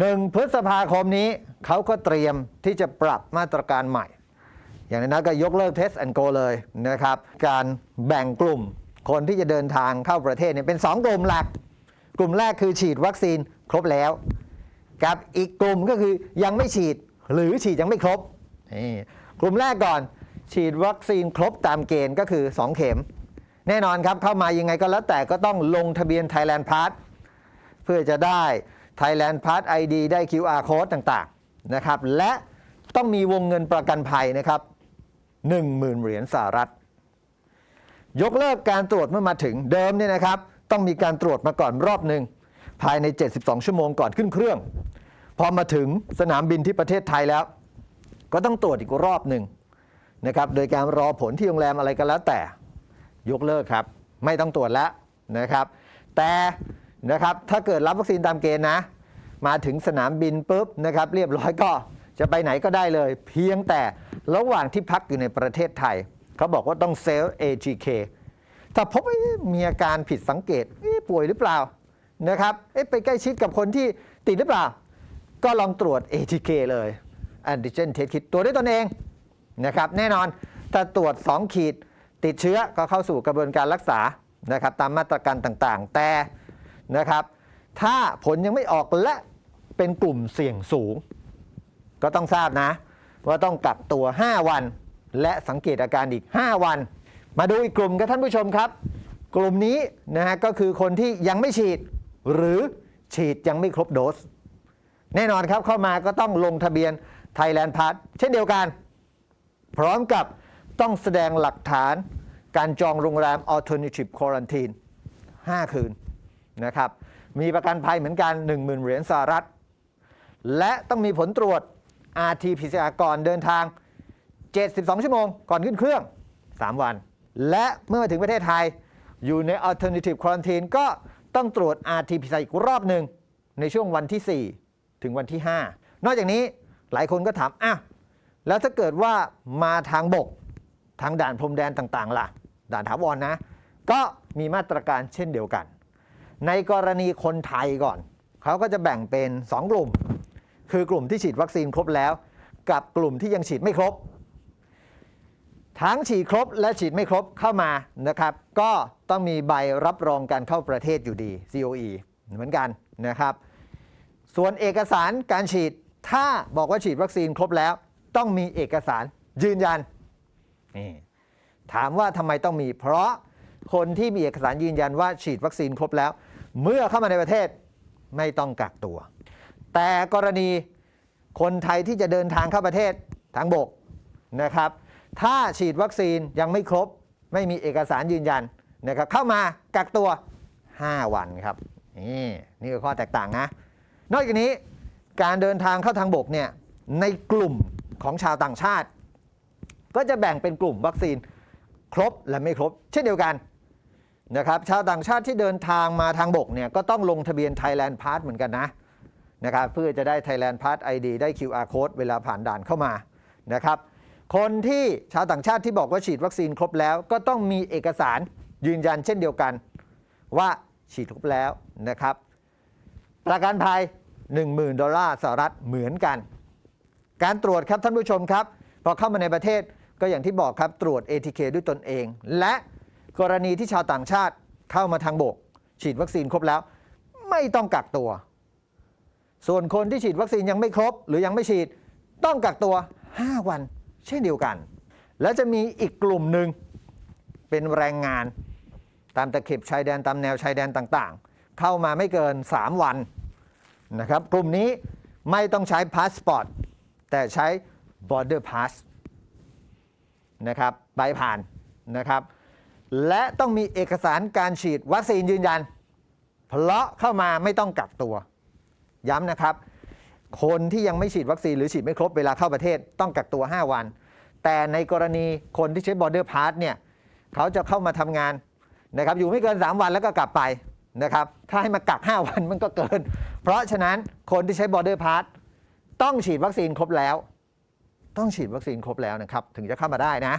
1พฤษภาคมนี้เขาก็เตรียมที่จะปรับมาตรการใหม่ อย่างนั้นก็ยกเลิก Test and Go เลยนะครับ การแบ่งกลุ่มคนที่จะเดินทางเข้าประเทศเนี่ยเป็น 2 กลุ่มหลัก กลุ่มแรกคือฉีดวัคซีนครบแล้วกับอีกกลุ่มก็คือยังไม่ฉีดหรือฉีดยังไม่ครบกลุ่มแรกก่อน ฉีดวัคซีนครบตามเกณฑ์ก็คือ 2 เข็ม แน่นอนครับเข้ามายังไงก็แล้วแต่ก็ต้องลงทะเบียน Thailand Pass เพื่อจะได้ Thailand Pass ID ได้ QR Code ต่างๆนะครับและต้องมีวงเงินประกันภัยนะครับ 10,000 เหรียญสหรัฐ ยกเลิกการตรวจเมื่อมาถึงเดิมเนี่ยนะครับ ต้องมีการตรวจมาก่อนรอบหนึ่งภายใน 72 ชั่วโมงก่อนขึ้นเครื่อง พอมาถึงสนามบินที่ประเทศไทยแล้ว ก็ต้องตรวจอีกรอบหนึ่งนะครับโดยการรอผลที่โรงแรมอะไรก็แล้วแต่ยกเลิกครับ ไม่ต้องตรวจแล้วนะครับ แต่ นะครับ ถ้าเกิดรับวัคซีนตามเกณฑ์นะ มาถึงสนามบินปุ๊บนะครับ เรียบร้อยก็จะไปไหนก็ได้เลย เพียงแต่ระหว่างที่พักอยู่ในประเทศไทย เขาบอกว่าต้องเซล AGK ถ้าพบมีอาการผิดสังเกตป่วยหรือเปล่านะครับไปใกล้ชิดกับคนที่ติดหรือเปล่า ก็ลองตรวจ ATK เลย Antigen Test Kit ตัวจด้วยตนเองนะครับแน่นอนถ้าตรวจ 2 ขีดติดเชื้อก็เข้าสู่กระบวนการรักษานะครับตามมาตรการต่างๆ แต่ นะครับ ถ้าผลยังไม่ออกและเป็นกลุ่มเสี่ยงสูง ก็ต้องทราบนะ ว่าต้องกักตัว 5 วัน และสังเกตอาการอีก 5 วัน มาดูอีกกลุ่มครับท่านผู้ชมครับ กลุ่มนี้นะฮะก็คือคนที่ยังไม่ฉีด หรือฉีดยังไม่ครบโดส แน่นอนครับเข้ามาก็ต้องลงทะเบียน Thailand Pass เช่นเดียวกัน พร้อมกับต้องแสดงหลักฐานการจองโรงแรม Alternative Quarantine 5 คืน นะครับ มีประกันภัยเหมือนกัน 10,000 เหรียญสหรัฐ และต้องมีผลตรวจ RT-PCR ก่อนเดินทาง 72 ชั่วโมง ก่อนขึ้นเครื่อง 3 วัน และเมื่อมาถึงประเทศไทย อยู่ใน Alternative Quarantine ก็ต้องตรวจ RT-PCR อีกรอบหนึ่งในช่วงวันที่ 4 ถึงวันที่ 5 นอกจากนี้หลายคนก็ถามอ้าวแล้วถ้าเกิดว่ามาทางบกทางด่านพรมแดนต่าง ๆ ล่ะ ด่านถาวรนนะ ก็มีมาตรการเช่นเดียวกัน ในกรณีคนไทยก่อน เขาก็จะแบ่งเป็น 2 กลุ่ม คือกลุ่มที่ฉีดวัคซีนครบแล้ว กับกลุ่มที่ยังฉีดไม่ครบ ทั้งฉีดครบและฉีดไม่ครบเข้ามานะครับ ก็ต้องมีใบรับรองการเข้าประเทศอยู่ดี COE เหมือนกันนะครับ ส่วนเอกสารการฉีดถ้าบอกว่าฉีดวัคซีนครบแล้ว ต้องมีเอกสารยืนยันนี่ถามว่าทำไมต้องมีเพราะคนที่มีเอกสารยืนยันว่าฉีดวัคซีนครบแล้ว เมื่อเข้ามาในประเทศไม่ต้องกักตัว แต่กรณีคนไทยที่จะเดินทางเข้าประเทศทางบกนะครับ ถ้าฉีดวัคซีนยังไม่ครบ ไม่มีเอกสารยืนยันนะครับเข้ามากักตัว 5 วันครับ นี่นี่คือข้อแตกต่างนะ นอกจากนี้การเดินทางเข้าทางบกเนี่ยในกลุ่มของชาวต่างชาติ ก็จะแบ่งเป็นกลุ่มวัคซีนครบและไม่ครบ เช่นเดียวกัน นะครับชาวต่างชาติที่เดินทางมาทางบกเนี่ยก็ต้องลงทะเบียน Thailand Pass เหมือนกันนะนะครับเพื่อจะได้ Thailand Pass ID ได้ QR Code เวลาผ่านด่านเข้ามานะครับคนที่ชาวต่างชาติที่บอกว่าฉีดวัคซีนครบแล้ว ก็ต้องมีเอกสารยืนยันเช่นเดียวกัน ว่าฉีดครบแล้วนะครับ ประกันภัย 10,000 ดอลลาร์สหรัฐเหมือนกัน การตรวจครับท่านผู้ชมครับ พอเข้ามาในประเทศก็อย่างที่บอกครับตรวจ ATK ด้วยตนเอง และ กรณีที่ชาวต่างชาติเข้ามาทางบก ฉีดวัคซีนครบแล้ว ไม่ต้องกักตัว ส่วนคนที่ฉีดวัคซีนยังไม่ครบ หรือยังไม่ฉีดต้องกักตัว 5 วัน เช่นเดียวกัน และจะมีอีกกลุ่มหนึ่งเป็นแรงงาน ตามตะเข็บชายแดนตามแนวชายแดนต่างๆ เข้ามาไม่เกิน 3 วันนะครับ กลุ่มนี้ไม่ต้องใช้พาสปอร์ตแต่ใช้ border pass นะครับใบผ่านนะครับ และต้องมีเอกสารการฉีดวัคซีนยืนยัน เพราะเข้ามาไม่ต้องกักตัว ย้ำนะครับ คนที่ยังไม่ฉีดวัคซีนหรือฉีดไม่ครบเวลาเข้าประเทศต้องกักตัว 5 วัน แต่ในกรณีคนที่ใช้ border pass เนี่ยเขาจะเข้ามาทำงานนะครับอยู่ไม่เกิน 3 วันแล้วก็กลับไปนะครับถ้าให้มากัก 5 วันมันก็เกิน เพราะฉะนั้นคนที่ใช้ border pass ต้องฉีดวัคซีนครบแล้ว ต้องฉีดวัคซีนครบแล้วนะครับ ถึงจะเข้ามาได้นะ